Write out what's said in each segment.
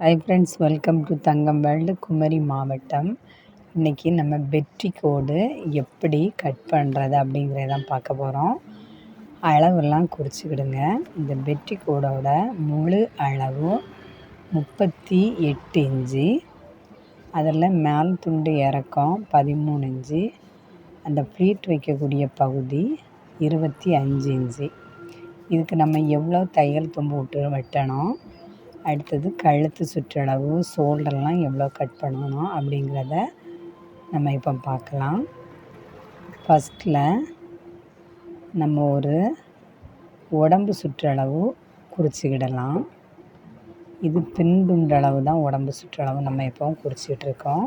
Hi friends welcome to Thangam world Kumari மாவட்டம் இன்றைக்கி நம்ம வெற்றி கோடு எப்படி கட் பண்ணுறது அப்படிங்கிறதான் பார்க்க போகிறோம் அளவெல்லாம் குறிச்சிக்கிடுங்க. இந்த வெற்றி கோடோட முழு அளவு முப்பத்தி எட்டு இன்ச்சு. அதில் மேல் துண்டு இறக்கம் பதிமூணு இன்ச்சு. அந்த ப்ளீட் வைக்கக்கூடிய பகுதி இருபத்தி அஞ்சு இன்ச்சு. இதுக்கு நம்ம எவ்வளோ தையல் தும்பு விட்டு வெட்டணும்? அடுத்தது கழுத்து சுற்றளவு ஷோல்டர்லாம் எவ்வளோ கட் பண்ணணும் அப்படிங்கிறத நம்ம இப்போ பார்க்கலாம். ஃபஸ்ட்டில் நம்ம ஒரு உடம்பு சுற்றளவு குறிச்சிக்கிடலாம். இது பின்புண்டளவு தான் உடம்பு சுற்றளவு நம்ம இப்போ இருக்கோம்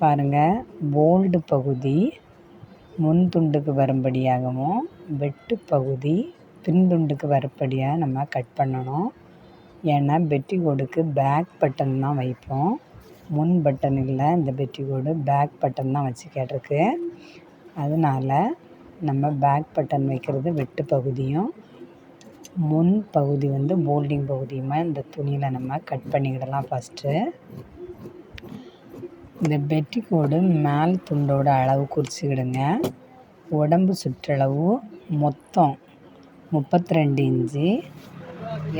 பாருங்கள் போல்டு பகுதி முன் துண்டுக்கு வரும்படியாகவும் வெட்டு பகுதி பின்துண்டுக்கு வரும்படியாக நம்ம கட் பண்ணணும். ஏன்னா பெட்டிகோடுக்கு பேக் பட்டன் தான் வைப்போம். முன் பட்டன் இல்லை இந்த பெட்டிகோடு பேக் பட்டன் தான் வச்சு கேட்டிருக்கு. அதனால் நம்ம பேக் பட்டன் வைக்கிறது வெட்டு பகுதியும் முன் பகுதி வந்து போல்டிங் பகுதியுமா இந்த துணியில் நம்ம கட் பண்ணிக்கிடலாம் ஃபஸ்ட்டு இந்த பெட்டிக்கோடு மேல் துண்டோட அளவு குறிச்சிக்கிடுங்க. உடம்பு சுற்றளவு மொத்தம் முப்பத்தி ரெண்டு இன்ச்சு.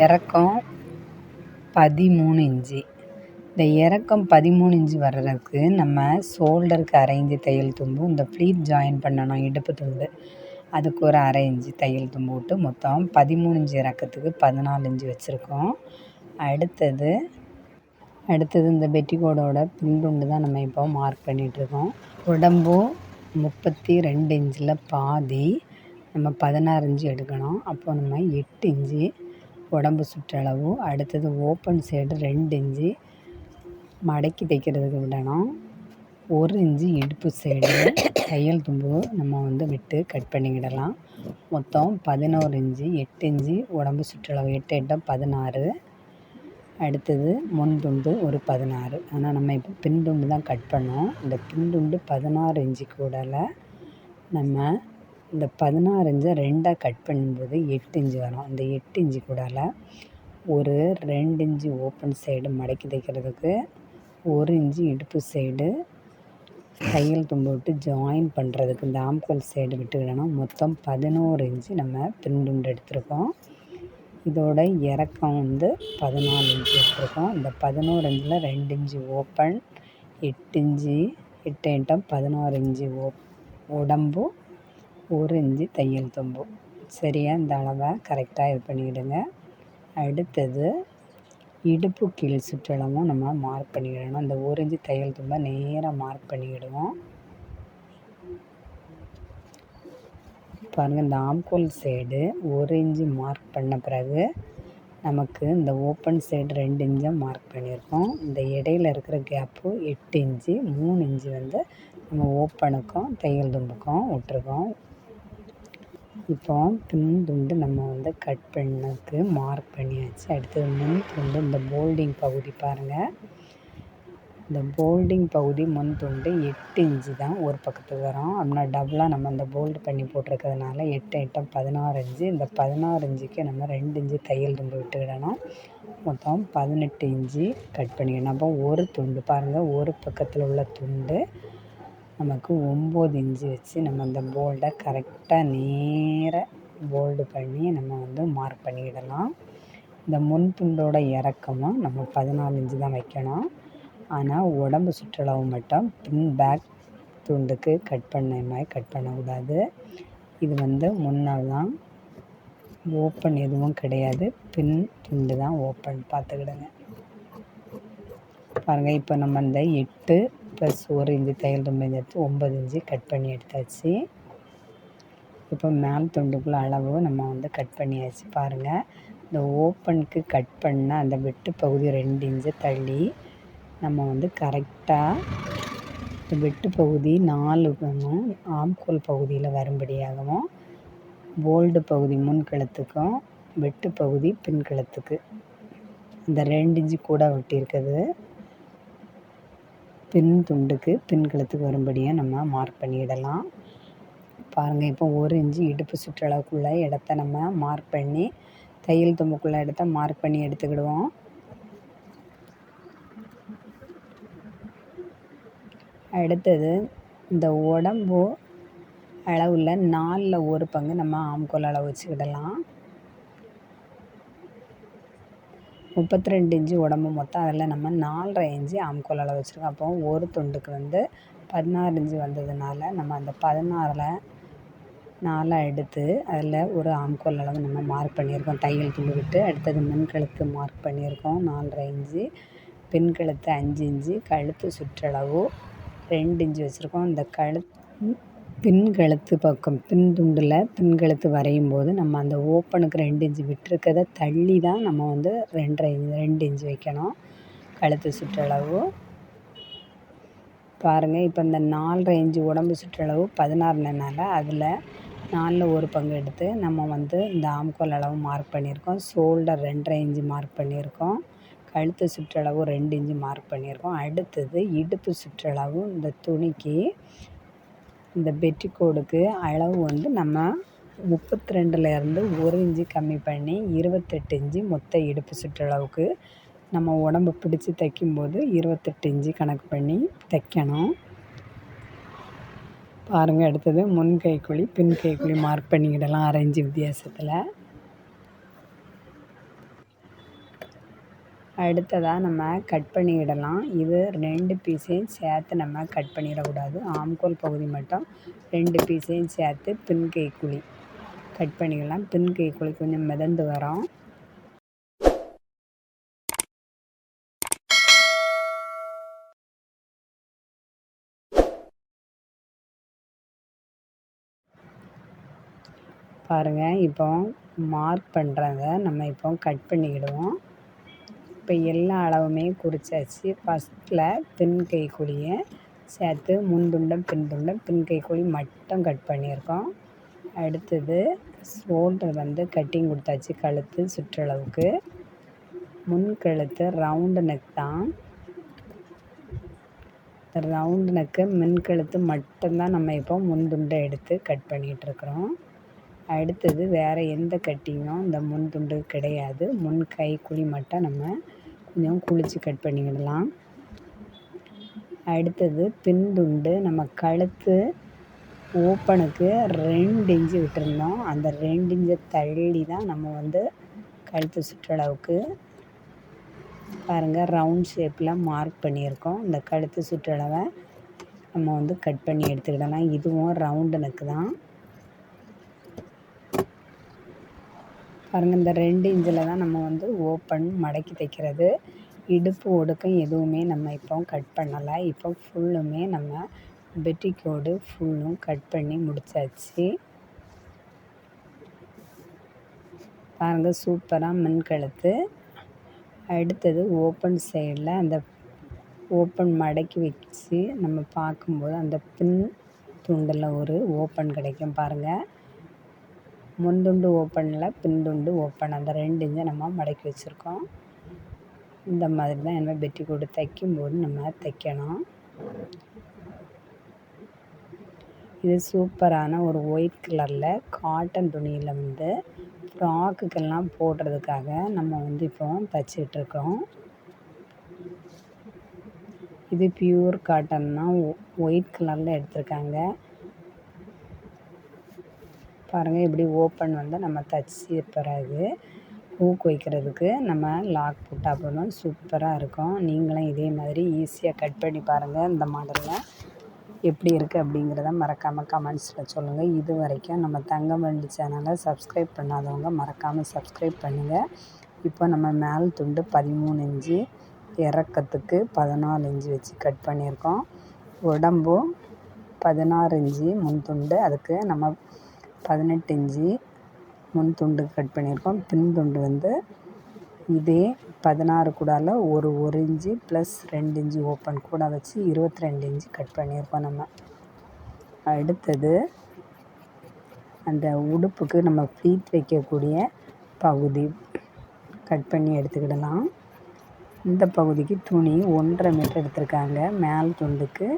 இறக்கம் பதிமூணு இன்ச்சு. இந்த இறக்கம் பதிமூணு இன்ச்சு வர்றதுக்கு நம்ம ஷோல்டருக்கு அரை இன்ச்சு தையல் தும்பும் இந்த ப்ளீட் ஜாயின் பண்ணணும் இடுப்பு துண்டு அதுக்கு ஒரு அரை இன்ச்சு தையல் தும்பு விட்டு மொத்தம் பதிமூணு இன்ச்சு இறக்கத்துக்கு பதினாலு இன்ச்சு வச்சுருக்கோம். அடுத்தது அடுத்தது இந்த பெட்டிகோடோட பின்துண்டு தான் நம்ம இப்போ மார்க் பண்ணிகிட்ருக்கோம் உடம்பு முப்பத்தி ரெண்டு இன்ச்சில் பாதி நம்ம பதினாறு இன்ச்சு எடுக்கணும். அப்போது நம்ம எட்டு இன்ச்சு உடம்பு சுற்றளவு அடுத்தது ஓப்பன் சைடு ரெண்டு இன்ச்சு மடக்கி தைக்கிறதுக்கு விடணும். ஒரு இன்ச்சு இடுப்பு சைடு தையல் தும்பு நம்ம வந்து விட்டு கட் பண்ணிக்கிடலாம். மொத்தம் பதினோரு இன்ச்சு எட்டு இன்ச்சு உடம்பு சுற்றளவு எட்டு எட்டம் பதினாறு. அடுத்தது முன் துண்டு ஒரு பதினாறு. ஆனால் நம்ம இப்போ பின் துண்டு தான் கட் பண்ணோம். இந்த பின் துண்டு பதினாறு இன்ச்சு கூடல நம்ம இந்த பதினாறு இஞ்சை ரெண்டாக கட் பண்ணும்போது எட்டு இஞ்சி வரும். அந்த எட்டு இஞ்சி கூடால ஒரு ரெண்டு இன்ச்சு ஓப்பன் சைடு மடக்கி தைக்கிறதுக்கு ஒரு இஞ்சி இடுப்பு சைடு தையல் தும்பு விட்டு ஜாயின் பண்ணுறதுக்கு இந்த ஆம்கோல் சைடு விட்டுக்கிடணும். மொத்தம் பதினோரு இன்ச்சு நம்ம பிரிண்டுண்டு எடுத்திருக்கோம். இதோட இறக்கம் வந்து பதினாலு இன்ச்சு எடுத்திருக்கோம். இந்த பதினோரு இன்ச்சில் ரெண்டு இன்ச்சு ஓப்பன் எட்டு இன்ச்சு எட்டு எட்டம் பதினாறு இன்ச்சு ஓ உடம்பும் ஒரு இன்ச்சு தையல் தும்பு. சரியா இந்த அளவை கரெக்டாக இது பண்ணிவிடுங்க அடுத்தது இடுப்பு கீழ் சுற்றளவும் நம்ம மார்க் பண்ணிக்கிடணும் அந்த ஒரு இன்ச்சு தையல் தும்பை நேராக மார்க் பண்ணிக்கிடுவோம் பாருங்கள் இந்த ஆம்கோல் சைடு ஒரு இன்ச்சு மார்க் பண்ண பிறகு நமக்கு இந்த ஓப்பன் சைடு ரெண்டு இன்ச்சை மார்க் பண்ணியிருக்கோம். இந்த இடையில இருக்கிற கேப்பு எட்டு இன்ச்சு மூணு இன்ச்சு வந்து நம்ம ஓப்பனுக்கும் தையல் தும்புக்கும் விட்ருக்கோம் இப்போ பின் துண்டு நம்ம வந்து கட் பண்ணதுக்கு மார்க் பண்ணியாச்சு. அடுத்தது முன் துண்டு இந்த போல்டிங் பகுதி பாருங்கள் இந்த போல்டிங் பகுதி முன் துண்டு எட்டு இன்ச்சு தான் ஒரு பக்கத்துக்கு வரும். அப்படின்னா டபுளாக நம்ம அந்த போல்டு பண்ணி போட்டிருக்கிறதுனால எட்டு எட்டம் பதினாறு இன்ச்சு இந்த பதினாறு இன்ச்சுக்கு நம்ம ரெண்டு இன்ச்சு தையல் துண்டு விட்டுக்கிடணும். மொத்தம் பதினெட்டு இன்ச்சு கட் பண்ணிக்கணும். அப்போ ஒரு துண்டு பாருங்கள் ஒரு பக்கத்தில் உள்ள துண்டு நமக்கு ஒம்பது இன்ச்சு வச்சு நம்ம அந்த போல்டை கரெக்டாக நேராக போல்டு பண்ணி நம்ம வந்து மார்க் பண்ணிக்கிடலாம். இந்த முன் துண்டோட இறக்கமும் நம்ம பதினாலு இன்ச்சு தான் வைக்கணும். ஆனால் உடம்பு சுற்றளவு மட்டும் பின் பேக் துண்டுக்கு கட் பண்ண மாதிரி கட் பண்ணக்கூடாது. இது வந்து முன்னால் தான் ஓப்பன் எதுவும் கிடையாது. பின் துண்டு தான் ஓப்பன். பார்த்துக்கிடுங்க. பாருங்கள் இப்போ நம்ம இந்த எட்டு ப்ளஸ் ஒரு இஞ்சி தையல் தும்பு எடுத்து ஒம்பது இஞ்சி கட் பண்ணி எடுத்தாச்சு. இப்போ மேல் துண்டுக்குள்ள அளவு நம்ம வந்து கட் பண்ணியாச்சு பாருங்கள் இந்த ஓப்பனுக்கு கட் பண்ண அந்த வெட்டு பகுதி ரெண்டு இன்ச்சு தள்ளி நம்ம வந்து கரெக்டாக இந்த வெட்டு பகுதி நாலு ஆம்கோல் பகுதியில் வரும்படியாகவும் போல்டு பகுதி முன்கிழத்துக்கும் வெட்டு பகுதி பின்கிழத்துக்கு இந்த ரெண்டு இன்ச்சு கூட வெட்டியிருக்குது பின் துண்டுக்கு பின் கழுத்துக்கு வரும்படியாக நம்ம மார்க் பண்ணிடலாம். பாருங்கள் இப்போ ஒரு இன்ச்சு இடுப்பு சுற்றளவுக்குள்ள இடத்த நம்ம மார்க் பண்ணி தையல் தும்புக்குள்ள இடத்த மார்க் பண்ணி எடுத்துக்கிடுவோம். அடுத்தது இந்த உடம்பு அளவில் நாலில் ஒரு பங்கு நம்ம ஆம்கோல் அளவு வச்சுக்கிடலாம். முப்பத்தி ரெண்டு இன்ச்சு உடம்பு மொத்தம். அதில் நம்ம நாலரை இன்ச்சு ஆம்கோல் அளவு வச்சுருக்கோம். அப்போது ஒரு துண்டுக்கு வந்து பதினாறு இன்ச்சு வந்ததுனால நம்ம அந்த பதினாறில் நாலாக எடுத்து அதில் ஒரு ஆம்கோல் அளவு நம்ம மார்க் பண்ணியிருக்கோம். தையல் துண்டு விட்டு அடுத்தது முன்கழுத்து மார்க் பண்ணியிருக்கோம். நாலரை இன்ச்சு பின்கழுத்து அஞ்சு இன்ச்சு கழுத்து சுற்றளவு ரெண்டு இன்ச்சு வச்சுருக்கோம். இந்த கழுத் பின்கழுத்து பக்கம் பின் துண்டில் பின்கழுத்து வரையும் போது நம்ம அந்த ஓப்பனுக்கு ரெண்டு இன்ச்சு விட்டுருக்கத தள்ளி தான் நம்ம வந்து ரெண்டரை ரெண்டு இன்ச்சு வைக்கணும். கழுத்து சுற்றளவு. பாருங்கள் இப்போ இந்த நாலரை இன்ச்சு உடம்பு சுற்றளவு பதினாறுனால அதில் நாலில் ஒரு பங்கு எடுத்து நம்ம வந்து இந்த ஆம்கோல் அளவு மார்க் பண்ணியிருக்கோம். ஷோல்டர் ரெண்டரை இன்ச்சு மார்க் பண்ணியிருக்கோம். கழுத்து சுற்றளவு ரெண்டு இன்ச்சு மார்க் பண்ணியிருக்கோம். அடுத்தது இடுப்பு சுற்றளவு இந்த துணிக்கு இந்த பெட்டிக்கோடுக்கு அளவு வந்து நம்ம முப்பத்தி ரெண்டுலேருந்து ஒரு இன்ச்சு கம்மி பண்ணி இருபத்தெட்டு இன்ச்சு மொத்த இடுப்பு சுற்றளவுக்கு நம்ம உடம்பு பிடிச்சி தைக்கும்போது இருபத்தெட்டு இன்ச்சு கணக்கு பண்ணி தைக்கணும். பாருங்கள் அடுத்தது முன் கைக்குழி பின் கைக்குழி மார்க் பண்ணிக்கிடலாம். அரை இன்ச்சு வித்தியாசத்தில். அடுத்ததாக நம்ம கட் பண்ணிக்கிடலாம் இது ரெண்டு பீஸையும் சேர்த்து நம்ம கட் பண்ணிடக்கூடாது. ஆம்கோல் பகுதி மட்டும் ரெண்டு பீஸையும் சேர்த்து பின் கைக்குழி கட் பண்ணிக்கலாம் பின் கைக்குழி கொஞ்சம் மிதந்து வரோம். பாருங்கள் இப்போ மார்க் பண்ணுறத நம்ம இப்போ கட் பண்ணிக்கிடுவோம் இப்போ எல்லா அளவுமே குறிச்சாச்சு ஃபஸ்ட்டில் பின் கைக்குழியை சேர்த்து முன் துண்டம் பின் துண்டம் பின் கைக்குழி மட்டும் கட் பண்ணியிருக்கோம். அடுத்தது ஷோல்டர் வந்து கட்டிங் கொடுத்தாச்சு கழுத்து சுற்றளவுக்கு. முன் கழுத்து ரவுண்டு நெக் தான். ரவுண்டு நெக்கு மின் கழுத்து மட்டும்தான் நம்ம இப்போ முன் துண்டை எடுத்து கட் பண்ணிகிட்ருக்குறோம் அடுத்தது வேறு எந்த கட்டிங்கும் இந்த முன் துண்டு கிடையாது. முன் கை குழி மட்டும் நம்ம கொஞ்சம் குளித்து கட் பண்ணிக்கிடலாம் அடுத்தது பின் துண்டு நம்ம கழுத்து ஓப்பனுக்கு ரெண்டு இன்ச்சு விட்டுருந்தோம். அந்த ரெண்டு இன்ச்சை தள்ளி தான் நம்ம வந்து கழுத்து சுற்றளவுக்கு பாருங்கள் ரவுண்ட் ஷேப்பில் மார்க் பண்ணியிருக்கோம். இந்த கழுத்து சுற்றளவை நம்ம வந்து கட் பண்ணி எடுத்துக்கிடலாம் இதுவும் ரவுண்டு நெக்கு தான். பாருங்கள் இந்த ரெண்டு இன்ச்சில் தான் நம்ம வந்து ஓப்பன் மடக்கி தைக்கிறது இடுப்பு ஒடுக்கம் எதுவுமே நம்ம இப்போ கட் பண்ணலை. இப்போ ஃபுல்லுமே நம்ம பெட்டிக்கோடு ஃபுல்லும் கட் பண்ணி முடிச்சாச்சு. பாருங்கள் சூப்பராக மின் கழுத்து அடுத்தது ஓப்பன் சைடில் அந்த ஓப்பன் மடக்கி வச்சு நம்ம பார்க்கும்போது அந்த பின் துண்டில் ஒரு ஓப்பன் கிடைக்கும் பாருங்கள் முன்துண்டு ஓப்பனில் பின்துண்டு ஓப்பன். அந்த ரெண்டு இன்ச்சை நம்ம மடக்கி வச்சுருக்கோம். இந்த மாதிரி தான் என்ன பெட்டிக்கோடு தைக்கும்போது நம்ம தைக்கணும். இது சூப்பரான ஒரு ஒயிட் கலரில் காட்டன் துணியில் வந்து ஃப்ராக்குக்கெல்லாம் போடுறதுக்காக நம்ம வந்து இப்போ தைச்சிட்ருக்கோம் இது பியூர் காட்டன் தான். ஒயிட் கலரில் எடுத்திருக்காங்க. பாருங்கள் இப்படி ஓப்பன் வந்து நம்ம தச்சு பிறகு ஹூக் வைக்கிறதுக்கு நம்ம லாக் போட்டால் போதும். சூப்பராக இருக்கும். நீங்களும் இதே மாதிரி ஈஸியாக கட் பண்ணி பாருங்கள் இந்த மாடலில் எப்படி இருக்குது அப்படிங்கிறத மறக்காமல் கமெண்ட்ஸில் சொல்லுங்கள் இது வரைக்கும் நம்ம தங்கமல்லி சேனலை சப்ஸ்கிரைப் பண்ணாதவங்க மறக்காமல் சப்ஸ்கிரைப் பண்ணுங்கள் இப்போ நம்ம மேல் துண்டு பதிமூணு இஞ்சி இறக்கத்துக்கு பதினாலு இஞ்சி வச்சு கட் பண்ணியிருக்கோம். உடம்பும் பதினாறு இஞ்சி முன் துண்டு. அதுக்கு நம்ம பதினெட்டு இன்ச்சு முன் துண்டு கட் பண்ணியிருக்கோம். பின் துண்டு வந்து இதே பதினாறு கூடால ஒரு ஒரு இன்ச்சு ப்ளஸ் ரெண்டு இன்ச்சு ஓப்பன் கூட வச்சு இருபத்தி ரெண்டு இன்ச்சு கட் பண்ணியிருக்கோம் நம்ம. அடுத்தது அந்த உடுப்புக்கு நம்ம ஃப்ளீட் வைக்கக்கூடிய பகுதி கட் பண்ணி எடுத்துக்கிடலாம். இந்த பகுதிக்கு துணி ஒன்றரை மீட்ரு எடுத்திருக்காங்க. மேல் துண்டுக்கு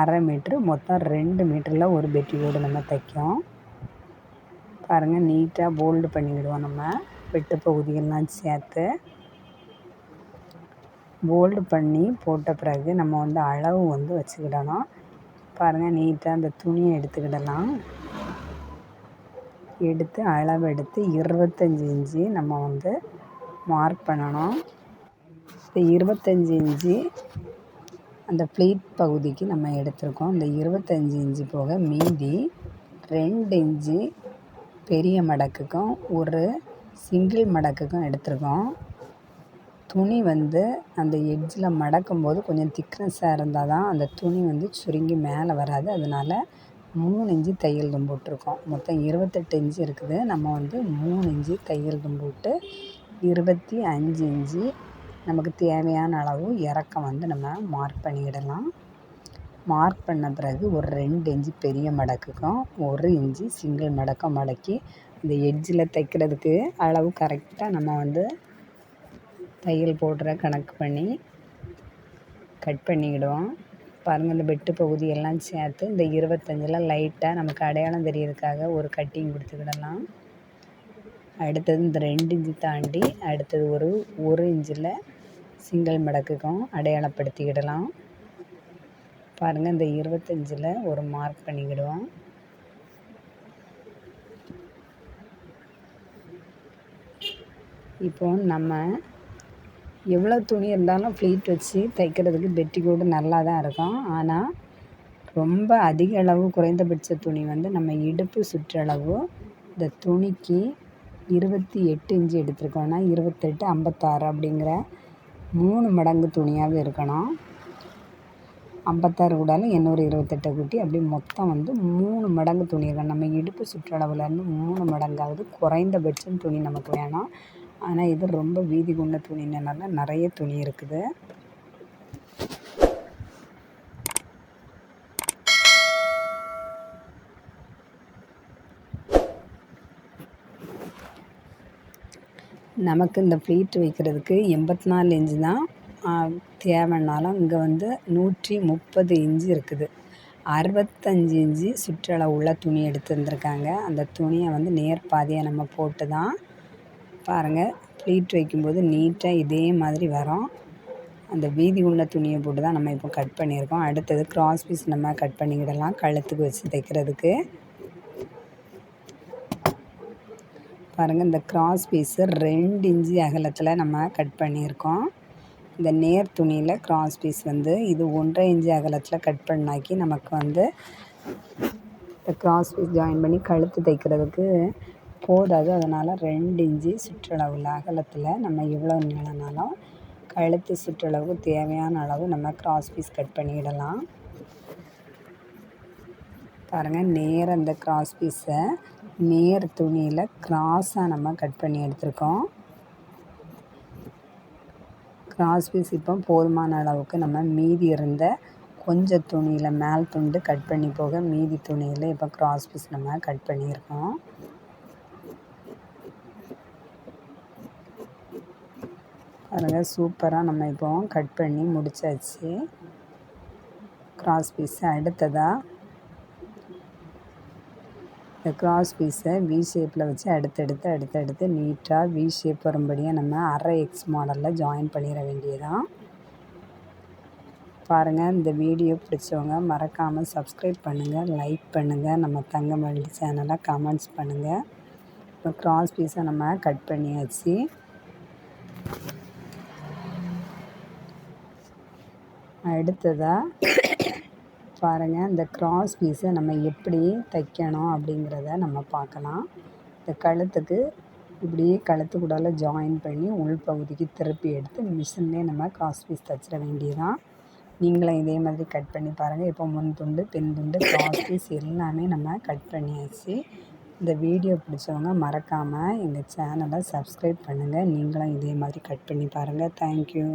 அரை மீட்ரு மொத்தம் ரெண்டு மீட்டரில் ஒரு பெட்டியோடு நம்ம தைக்கும். பாருங்கள் நீட்டாக போல்டு பண்ணிக்கிடுவோம் நம்ம. வெட்டு பகுதிகள்லாம் சேர்த்து. போல்டு பண்ணி போட்ட பிறகு நம்ம வந்து அளவு வந்து வச்சுக்கிடணும். பாருங்கள் நீட்டாக அந்த துணியை எடுத்துக்கிடலாம். எடுத்து அளவு எடுத்து இருபத்தஞ்சி இஞ்சி நம்ம வந்து மார்க் பண்ணணும். இந்த இருபத்தஞ்சி இஞ்சி அந்த ப்ளீட் பகுதிக்கு நம்ம எடுத்திருக்கோம். இந்த இருபத்தஞ்சி இஞ்சி போக மீதி ரெண்டு இஞ்சி பெரிய மடக்குக்கும் ஒரு சிங்கிள் மடக்குக்கும் எடுத்திருக்கோம். துணி வந்து அந்த எட்ஜில் மடக்கும் போது கொஞ்சம் திக்னஸாக இருந்தால் தான் அந்த துணி வந்து சுருங்கி மேலே வராது. அதனால் மூணு இன்ச்சு தையல் தும்பு விட்ருக்கோம் மொத்தம் இருபத்தெட்டு இன்ச்சு இருக்குது. நம்ம வந்து மூணு இன்ச்சு தையல் தும்பு விட்டு இருபத்தி அஞ்சு இன்ச்சு நமக்கு தேவையான அளவு இறக்கம் வந்து நம்ம மார்க் பண்ணிக்கிடலாம் மார்க் பண்ண பிறகு ஒரு ரெண்டு இன்ச்சு பெரிய மடக்குக்கும் ஒரு இன்ச்சு சிங்கிள் மடக்கம் மடக்கி இந்த எட்ஜில் தைக்கிறதுக்கு அளவு கரெக்டாக நம்ம வந்து தையல் போடுற கணக்கு பண்ணி கட் பண்ணிக்கிடுவோம் பாருங்கள் இந்த வெட்டு பகுதியெல்லாம் சேர்த்து இந்த இருபத்தஞ்சில் லைட்டாக நமக்கு அடையாளம் தெரியறதுக்காக ஒரு கட்டிங் கொடுத்துக்கிடலாம். அடுத்தது இந்த ரெண்டு இன்ச்சு தாண்டி அடுத்தது ஒரு ஒரு இன்ச்சில் சிங்கிள் மடக்குக்கும் அடையாளப்படுத்திக்கிடலாம். பாருங்கள் இந்த இருபத்தஞ்சில் ஒரு மார்க் பண்ணிக்கிடுவோம். இப்போ நம்ம எவ்வளோ துணி இருந்தாலும் ஃப்ளீட் வச்சு தைக்கிறதுக்கு பெட்டிக்கோடு நல்லா தான் இருக்கும். ஆனால் ரொம்ப அதிக அளவு குறைந்தபட்ச துணி வந்து நம்ம இடுப்பு சுற்றளவு இந்த துணிக்கு இருபத்தி எட்டு இன்ச்சு எடுத்திருக்கோன்னா இருபத்தெட்டு ஐம்பத்தாறு அப்படிங்கிற மூணு மடங்கு துணியாக இருக்கணும். ஐம்பத்தாறு கூடாலும் எண்ணூறு இருபத்தெட்டை கூட்டி. அப்படி மொத்தம் வந்து மூணு மடங்கு துணி இருக்கணும் நம்ம இடுப்பு சுற்றளவுலேருந்து மூணு மடங்காவது குறைந்தபட்சம் துணி நமக்கு வேணும். ஆனால் இது ரொம்ப வீதி கொண்ட துணினால நிறைய துணி இருக்குது. நமக்கு இந்த ப்ளீட் வைக்கிறதுக்கு எண்பத்தி நாலு இன்ச்சு தான் தேவைன்னாலும் இங்கே வந்து நூற்றி முப்பது இன்ச்சு இருக்குது. அறுபத்தஞ்சி இன்ச்சு சுற்றளவு உள்ள துணி எடுத்து வந்திருக்காங்க அந்த துணியை வந்து நேர் பாதியாக நம்ம போட்டு தான் பாருங்கள் ப்ளீட் வைக்கும்போது நீட்டாக இதே மாதிரி வரும். அந்த வீதி உள்ள துணியை போட்டு தான் நம்ம இப்போ கட் பண்ணியிருக்கோம். அடுத்தது க்ராஸ் பீஸ் நம்ம கட் பண்ணிக்கிடலாம். கழுத்துக்கு வச்சு தைக்கிறதுக்கு. பாருங்கள் இந்த க்ராஸ் பீஸு ரெண்டு இன்ச்சு அகலத்தில் நம்ம கட் பண்ணியிருக்கோம். இந்த நேர் துணியில் க்ராஸ் பீஸ் வந்து இது ஒன்றரை இன்ச்சு அகலத்தில் கட் பண்ணாக்கி நமக்கு வந்து இந்த க்ராஸ் பீஸ் ஜாயின் பண்ணி கழுத்து தைக்கிறதுக்கு போதாது. அதனால் ரெண்டு இன்ச்சு சுற்றளவில் அகலத்தில் நம்ம எவ்வளோ நீளம்னாலும் கழுத்து சுற்றளவுக்கு தேவையான அளவு நம்ம க்ராஸ் பீஸ் கட் பண்ணிவிடலாம் பாருங்கள் நேராக இந்த க்ராஸ் பீஸை நேர் துணியில் கிராஸாக நம்ம கட் பண்ணி எடுத்திருக்கோம். க்ராஸ் பீஸ் இப்போ போதுமான அளவுக்கு நம்ம மீதி இருந்த கொஞ்சம் துணியில் மேல் துண்டு கட் பண்ணி போக மீதி துணியில் இப்போ க்ராஸ் பீஸ் நம்ம கட் பண்ணியிருக்கோம். பாருங்கள் சூப்பராக நம்ம இப்போ கட் பண்ணி முடிச்சாச்சு. க்ராஸ் பீஸை அடுத்ததாக இந்த க்ராஸ் பீஸை வி ஷேப்பில் வச்சு அடுத்தடுத்து அடுத்தடுத்து நீட்டாக வி ஷேப் வரும்படியாக நம்ம அரை எக்ஸ் மாடலில் ஜாயின் பண்ணிட வேண்டியதான் பாருங்கள் இந்த வீடியோ பிடிச்சவங்க மறக்காமல் சப்ஸ்கிரைப் பண்ணுங்கள் லைக் பண்ணுங்கள் நம்ம தங்கமல்லி சேனலை கமெண்ட்ஸ் பண்ணுங்கள் இப்போ க்ராஸ் பீஸை நம்ம கட் பண்ணியாச்சு. அடுத்ததாக பாருங்கள் இந்த க்ராஸ் பீஸை நம்ம எப்படி தைக்கணும் அப்படிங்கிறத நம்ம பார்க்கலாம். இந்த கழுத்துக்கு இப்படியே கழுத்து கூடால ஜாயின் பண்ணி உள் பகுதிக்கு திருப்பி எடுத்து மிஷின்லேயே நம்ம க்ராஸ் பீஸ் தைச்சிட வேண்டியதான் நீங்களும் இதே மாதிரி கட் பண்ணி பாருங்கள் இப்போ முன் துண்டு பின் துண்டு க்ராஸ் பீஸ் எல்லாமே நம்ம கட் பண்ணியாச்சு. இந்த வீடியோ பிடிச்சவங்க மறக்காமல் எங்கள் சேனலை சப்ஸ்கிரைப் பண்ணுங்கள் நீங்களும் இதே மாதிரி கட் பண்ணி பாருங்கள் தேங்க்யூ